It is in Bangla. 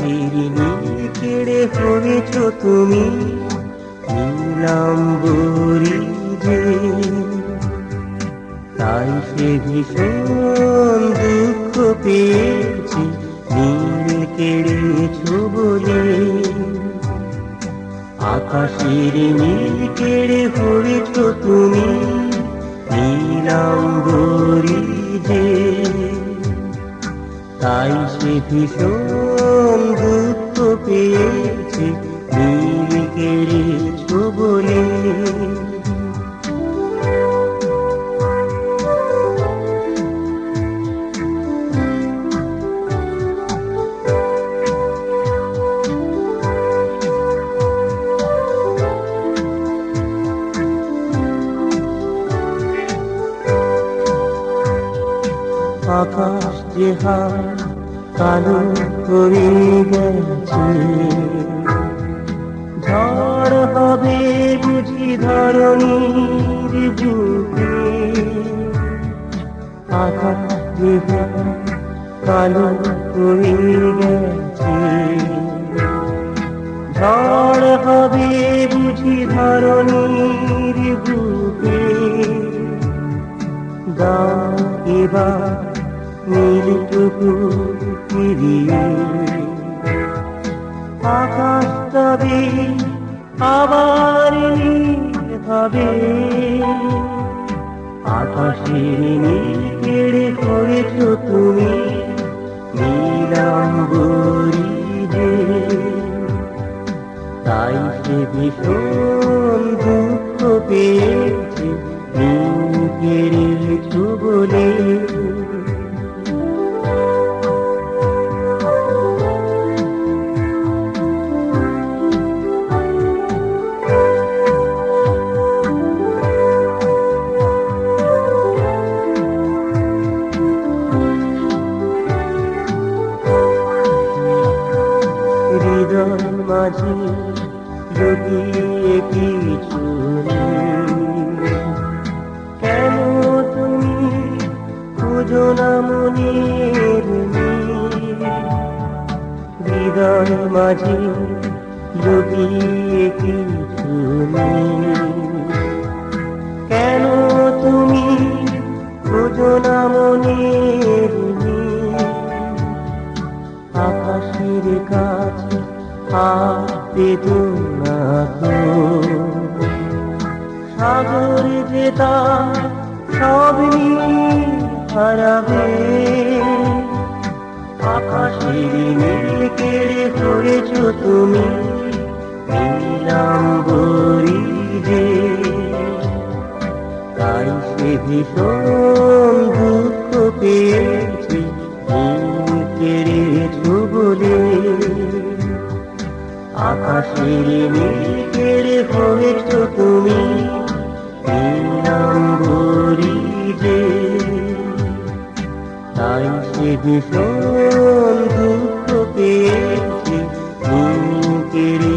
আকাশের কেড়ে হয়েছ তুমি? নীলাম্বরী যে। তাই সে ভীষণ দুঃখ পেয়েছি, নীল কেড়েছ বলে আকাশের নীল কেড়ে হয়েছ তুমি? নীলাম্বরী যে। তাই সে ভীষণ দুঃখ পেয়েছে নীল কেড়েছ বলে আকাশ যে হার কালো করে গেছে। ঝড় হবে বুঝি ধরণীর বুকে। যে কালো করে গেছে। ঝড় হবে বুঝি ধরণীর বুকে। দাও এবার নীলটুকু ফিরিয়ে। আকাশ তবে আবার হবে আকাশের নীল কেড়ে করেছ তুমি নীলাম্বরী তাই সে ভীষণ দুঃখ পেয়েছে, নীল কেড়েছ বলে। মাঝে লুকিয়ে কিছু কেন তুমি খুঁজো না মনের হৃদয় মাঝে লুকিয়ে কিছু কেন তুমি খুঁজো না মনের? আকাশের কাছে হাত পেতো না সাগর তার সব হারাবে আকাশের নীল কেড়ে করেছ তুমি, নীলাম্বরী যে তাই সে ভীষণ দুঃখ পেয়েছে কেড়েছ আকাশ মিলি মিলি পেরে হয়েছ তুমি যে তাই সে ভীষণ দুঃখ পেয়েছে তুমি